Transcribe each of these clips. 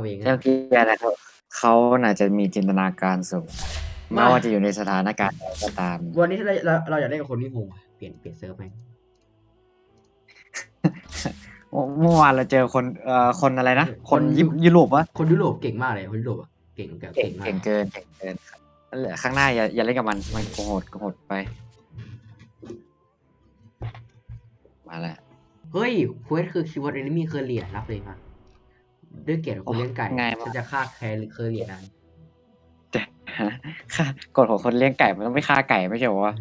มาเองเจ้าพี่นะครับเขาน่าจะมีจินตนาการสูงไม่ว่าจะอยู่ในสถานการณ์ใดก็ตาม วันนี้เราเราเราอยากได้กับคนที่งงอะเปลี่ยนเปลี่ยนเซิร์ฟไหมเมื่อวานเราเจอคนเอ่อคนอะไรนะคนยิยุโรปวะคนยุโรปเก่งมากเลยคนยุโรปอะเก่งแบบเก่งเก่งมากเก่งเกินเก่งเกินครับนั่นแหละข้างหน้าอย่าอย่าเล่นกับมันมันโกหดโกหดไปมาแล้วเฮ้ยเควสคือคีย์เวิร์ดเอนมี่เคอร์เรียรับเลยมา ด้วยเกียรติของคนเลี้ยงไก่ง่ายมาฉักนจะฆ่าแคร์เคอร์เรียนั้นค่ากฎของคนเลี้ยงไก่มันต้องไม่ฆ่าไก่ไม่ใช่เหรอวะ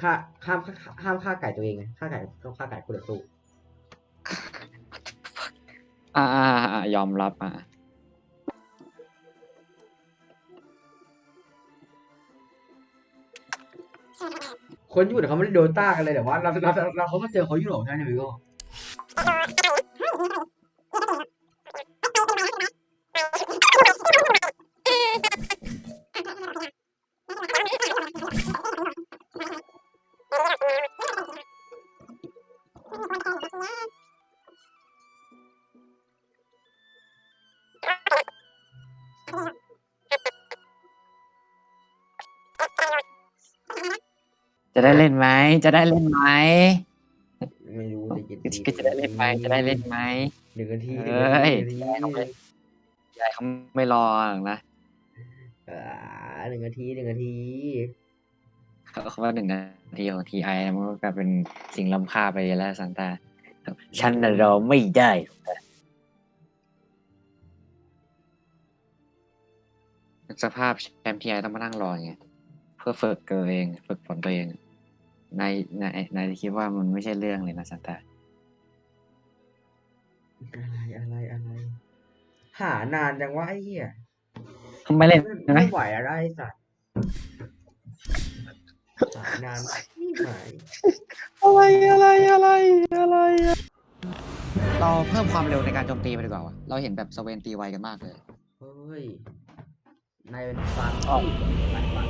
ฆ่าห้ามห้ามฆ่าไก่ตัวเองไงฆ่าไก่ต้องฆ่าไก่คู่ต่อสู้อ่าอ่าอ่ายอมรับอะคนญี่ปุ่นเขาไม่ได้โดต้ากันเลยแต่ว่าเราเราเราเราเขามาเจอเขายุโรปใช่ไหมพี่โก้ จะได้เล่นไหม จะได้เล่นไหม ไม่รู้จะกินก็จะได้เล่นไหม จะได้เล่นไหมหนึ่งนาทีหเอนึ่ง้ยนาทียายเขาไม่รอหรอกนะอ่าหนึ่งนาทีหนึ่งนาที เขาเขาว่าหนึ่งนาทีของทีไอมันก็กลายเป็นสิ่งล้ำค่าไปแล้วซันตาฉันน่ะรอไม่ได้สภาพแชมป์ทีไอต้องมานั่งรอไงเพื่อฝึกตัวเองฝึกฝนตัวเองนายนายนายคิดว่ามันไม่ใช่เรื่องเลยนะซันตาอะไรอะไรอะไร หานานจังวะไอ้เหี้ยไม่เล่นใช่ไหมไม่ไหวอะไรไอ้สัตว์หา นานไม่ไหวอะไรอะไรอะไรอะไร เราเพิ่มความเร็วในการโจมตีไปดีกว่าวะเราเห็นแบบสเวนตีไวกันมากเลย เฮ้ยนายเป็นฟังออกนายฟัง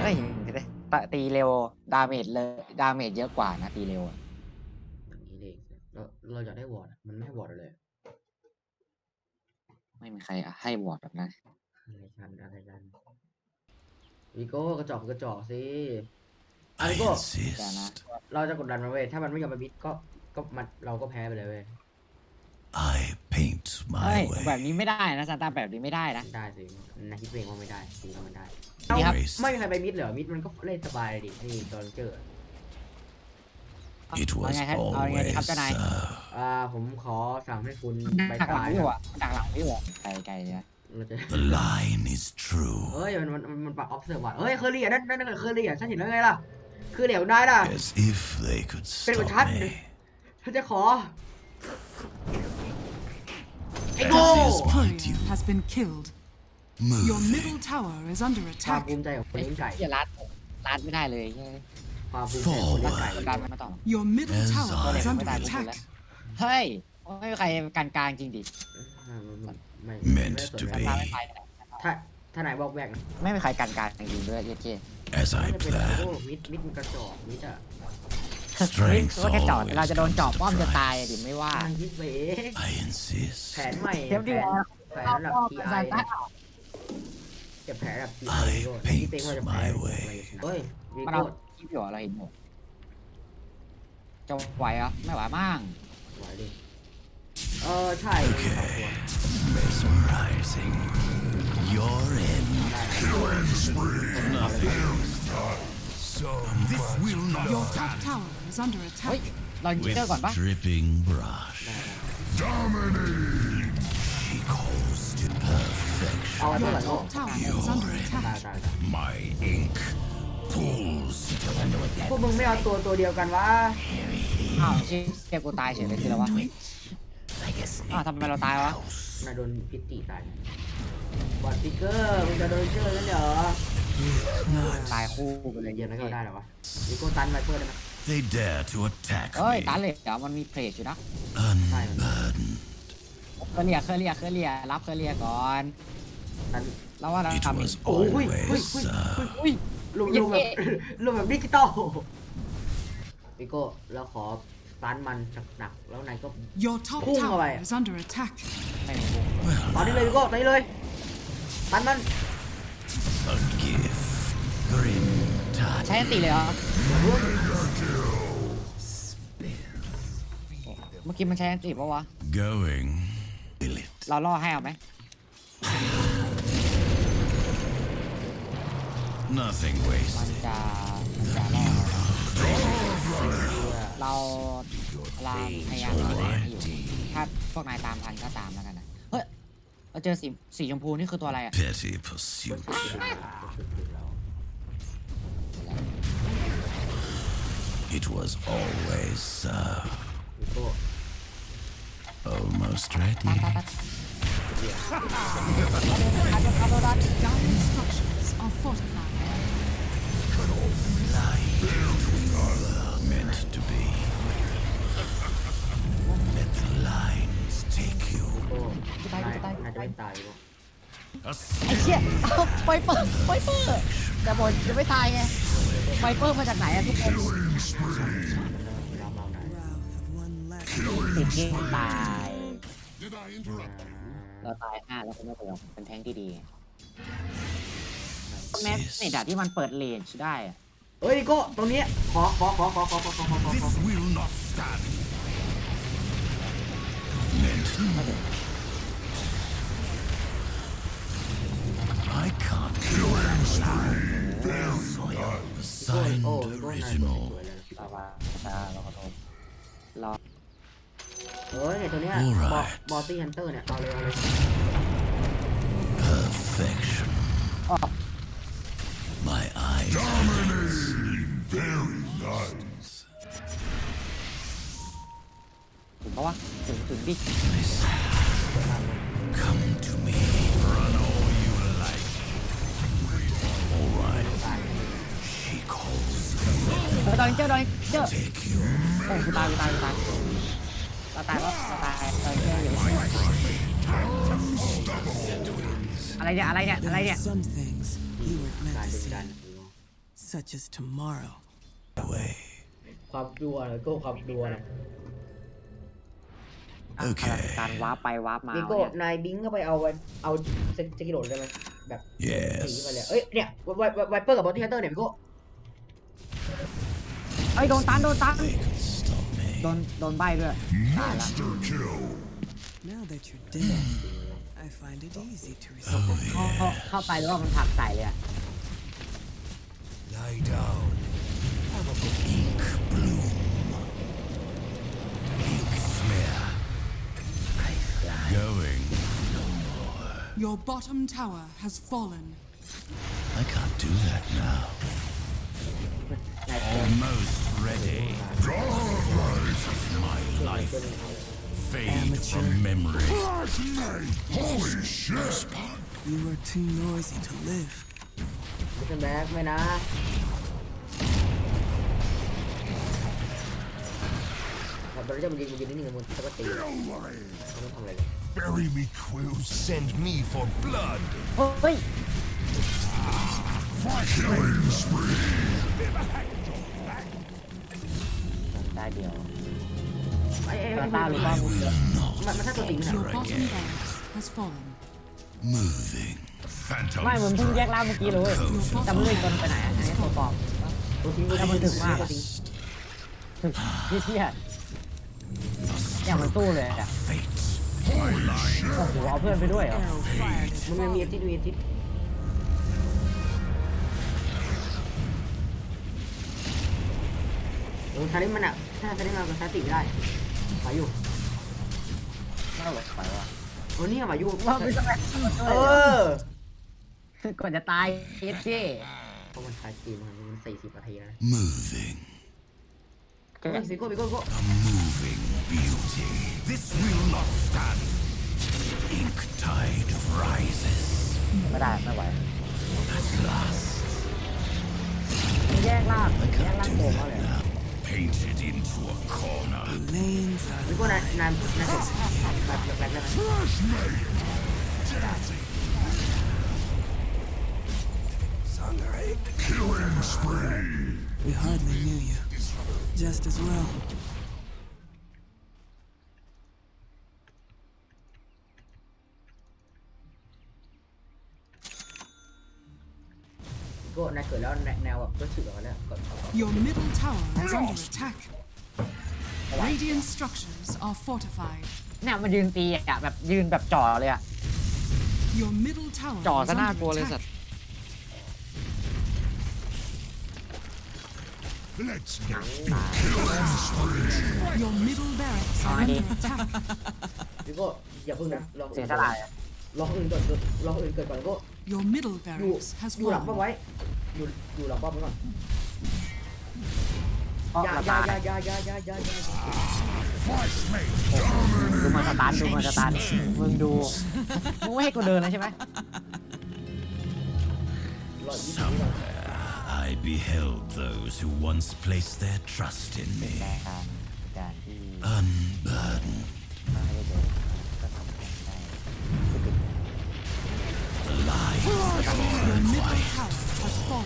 เฮ้ยเฮ้ยตะตีเร็ว ดาเมจเลยดาเมจเยอะกว่านะตีเร็วอะอย่างนี้เลยเราเราอยากได้วอร์ดอะมันไม่ให้วอร์ดเราเลยไม่มีใครให้วอร์ดแบบนั้นอะไรกันอะไรกัน วิโก้กระจอกกระจอกสิอะวิโก้แต่นะ เราจะกดดันมันเว้ยถ้ามันไม่ยอมไปมิดก็ก็มันเราก็แพ้ไปเลยเว้ย I paint เฮ้ย my แบบ way. นี้ไม่ได้นะซานตาแบบนี้ไม่ได้นะ ได้สินายคิดเองว่าไม่ได้จริงว่ามันได้นี่ครับ Grace. ไม่มีใครไปมิดเหรอมิดมันก็เล่นสบายเลยดินี่ตอนเจอ It เอา was ไงครับเอาไงดีครับ always เจ้านาย so. อ่าผมขอสั่งให้คุณไปดักหลังตายพี่วะดักหลังพี่วะไกลไกลเนี่ย เราจะ The line is true. เฮ้ย มันมันมันมันปักออฟเซิร์ฟว่ะเฮ้ย เคอรี่อะนั่นนั่นนั่นเคอรี่อะฉันเห็นแล้วไงล่ะ คือเหลียวได้ล่ะ As if they could Pero stop chat. me. ฉันจะขอ ไอ้ As โง่ is my Courier due. has been killed. Your middle Moving. tower is under ความ attack. ภูมิใจของคนเลี้ยงไก่เฮียรัดรัดไม่ได้เลยเฮ้ยความภูมิใจของคนเลี้ยงไก่การไม่ต่อ Your middle As tower I is under am. attack. เฮ้ยไม่มีใครการกลางจริงดิอ่ามันไม่ Meant ไม่ได้สน to ใจ be ตาไม่ไปถ้าถ้าไหนบอกแบกนะไม่มีใครการกลางจริงด้วยเย็ดเจ As ไม่ I จะเป็นโอ้ planned. มิดมิดมันกระจอกมิดอะ Strength ก็แค่จอด always เราจะโดนจอบป้อมจะ triumphs. ตายดิไม่ว่ามันคิดไปเอง I insist. แผนใหม่เทปแผที่นแล้ว แผนระดับ TI จะแผนระดับ TI I ก็ paint คิดเองว่าจะแผน my way เฮ้ยวีมันโก้เอาคลิปอยู่เราเห็นหมดจะไหวเหรอะไม่ไหวมั่งไหวดิ เออใช่มีสองตัว Mesmerizing. You're in. ได้ This will not Your top tower is under เฮ้ย attack. เราจิเตอร์ก่อน with ปะ dripping brush. ได้ได้ She calls to perfection. เอาไว้เพื่อนก่อนโง่ Top tower is under ได้ attack. ได้ได้ My ink pulls. พวกมึงไม่เอาตัวตัวเดียวกันวะอ้าวชิเก็บกูตายเฉยเลยคืออะไรวะ อ้าวทำไมเราตายวะนายโดนพิษตีตายบอดฟิกเกอร์มึงจะโดนเจอแล้วเหรอตายคู่ไปเลยเย็นแล้วก็ได้เหรอวะวีโก้ตันไวเปอร์ได้ไหม They dare to attack เฮ้ย me. ตันเลยเดี๋ยวมันมีเพลจอยู่นะ Unburdened. เคอเรียเคอเรียเคอเรียรับเคอเรียก่อน ตันแล้วว่าเรา It ทำ was โอ้ยเฮ้ย always เฮ้ย so. อุ้ยรวมรวมแบบรวมแบบดิจิตอลวิโก้เราขอ ตันมันหนักๆแล้วนายก็ Your top Boom, tower alright. is under attack. ไม่มีบุกตอนนี้เลยพี่โก้ตอนนี้เลยตันมัน A gift. Grim touch. ใช้อันติเลยเหรอเมื่อกี้มันใช้อันติปะวะ Going. Will it? เราล่อให้เอาไหม Nothing มัน wasted. จะมันจะล่อ เราเราพยายามเอาแรงให้อยู่ถ้าพวกนายตามทันก็ตามแล้วกันนะเฮ้ยเราเจอสีสีชมพูนี่คือตัวอะไรอะ Petty pursuit. It was always so. พี่โก้ Almost ready. Dire structures are fortified. ไอ้เชี่ยเอาไวเปอร์ไวเปอร์แต่บอลจะไม่ตายไงไวเปอร์มาจากไหนอะทุกคนเราเมาได้ติดเกมตายเราตายห้าแล้วก็ไม่เป็นไรเป็นแท้งที่ดีแมสเนตอะที่มันเปิดเลนได้อะเฮ้ยพี่โก้ตรงนี้ขอขอขอขอขอขอขอขอขอ This will not stand. Meant. I can't do it. Assigned โอ้พี่โก้นายตัว original. สวยเลยนะเราว่าเราเราขอโทษรอเฮ้ยเนี่ยตัวเนี้ย Alright บอสบอสซี่ฮันเตอร์เนี่ยเอาเลยเอาเลย Perfection. My eyes. ถึงเพราะว่าถึงถึงดิ Come to me. Run all เออตอนนี้เจอตอนนี้เจอ Take you. โอ้กูตายกูตายกูตายเราตายแล้วเราตายตอนนี้เจออยู่อะไรเนี่ยอะไรเนี่ยอะไร There เนี่ย are some things you weren't การ meant to ดึงดัน see, such as tomorrow. Away. ความกลัวเลยโก้ความกลัวเลยอะโอเค การวาร์ปไปวาร์ปมาพี่โก้เนี่ยนายบิงก็ไปเอาไว้เอาสสกิโดดได้ไหมแบบหนี Yes. ไปเลยเอ้ยเนี่ยไวไวไวเปอร์กับบอสซี่ฮันเตอร์เนี่ยพี่โก้ เอ้ยโดนตันโดนตัน They can stop me. โดนโดนใบด้วยตายละ Now that you're dead, I find it easy to respect. เข้าเข้าเข้าไปแล้วมันผลักใส่เลยอะ Lie down. Ink bloom. Ink smear. Going. Your bottom tower has fallen. I can't do that now. Almost ready. Right. My life. Fade Amateur. from memory. Holy shit! You are too noisy to live. จะแบกไหมนะ Bury me, Quill. Send me for blood. Oh, wait. Killing spree. เดียวไอ้ไอ้ตาไอ้ตาหรือว่ามึงเยอะมันมันถ้าตัวติ่งนะ Your bottom barracks has fallen. Moving. Phantom ไม่เหมือนเพิ่งแยกล่างเมื่อกี้เลยเว้ย Your จำ bottom เรื่องจนไปไหนอะอันนี้ตัวปลอมตัวทิ้งตัวแต่ทิ้งมันถึกมากตัวอะทิ้งที่เที่ยอย่างมันตู้เลยอะ fate. โอ้โหเอาเพื่อนไปด้วยเหรอ Arrow fired มันมันมีเอทิสมีเอทิส อ้ทาริมันอะถ้าทาริมันกับทาติไม่ได้ไหวอยู่ไม่หลบไปว่ะโอ้เนี่ยไหวอยู่ว่าไม่ต้องไปเออก่อนจะตายเอเจเพราะมันทายทีมมันมันสี่สิบนาทีนะ Moving. ก็เฮ้ยพี่โก้พี่โก้พี่โก้ A moving beauty. This will not stand. Ink tide rises. ไม่ได้ไม่ไหว At last. แยกล่าง I แยก can't ล่าง do โกง that เขาเลย now. painted into a corner. Remains are... We're going to... Nah, Nuggets. Black, black, black, black. Sundering. Killing spree. We hardly knew you. Just as well. แล้วแนแนวแบบก็ฉึกออกมาแล้วกด Your middle tower is under attack. Radiant structures are fortified. เนี่ยมันยืนตีอะแบบยืนแบบจ่อเลยอะ Your middle tower จ่อ is ซะน่า under กลัวเลยสัต attack. ว์ Let's get Your middle barracks are Aye. under attack. พี่โก้อย่าเพิ่งนะรอเสียสละอะรอคนอื่นก่อนรอคนอื่นเกิดก่อนพี่โก้ Your middle อยู่ barracks has อยู่หลังป้อม fallen. ไว้ อยู่อยู่หลังป้อมไว้ก่อนเพราะอย่าสอย่าตาร์อย่าอย่าอย่าอย่าอย่าอย่า Flash me. ดูมันสตาร์ทดูมันสตาร์ทมึงดูมึงไม่ให้กูเดินนะใช่ไหมรอยี่สิบวิก่อน I beheld those who once placed their trust in me การการที่ unburdened. ไม่ได้เดินก็ทำได้ The lies Your middle tower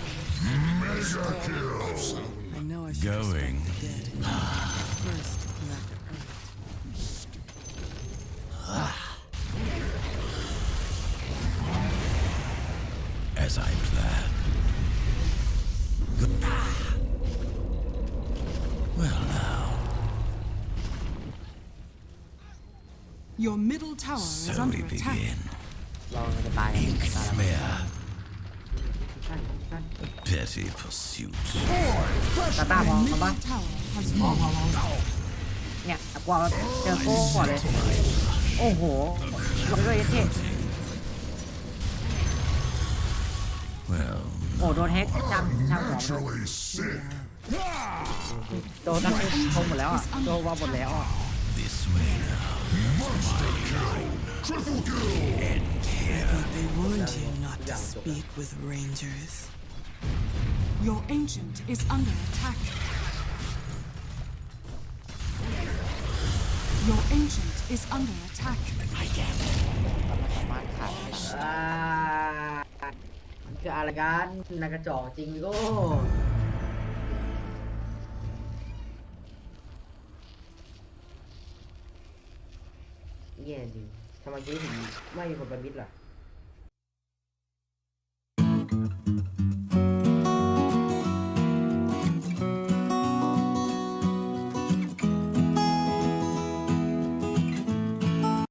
has fallen. I know I should Going. respect the dead. First, you have to earn it. as I planned. Good. Well, now, Your middle tower is so under we attack. begin. เราจะตายกัน Ink ตายแล้ว smear, สั้นสั้น petty pursuit. ตาตามอง Your เขาปะ middle tower has fallen. เนี่ยกลัวเจอโก้ก่อนเลย โอ้โหลงด้วยเท่ Well, โอ้โดนแฮกจำจำหัวมัน Naturally sick. โดนนักทงหมดแล้วอะ โดนวางหมดแล้วอะ this way now. Triple kill. But they warned you not to speak with rangers. Your ancient is under attack. Your ancient is under attack. สามารถขาด อ่ามันคืออะไรกันนากระจอกจริงพี่โก้ แย่จริงทำไมยี่ถึงไม่มีคนเป็นมิดล่ะ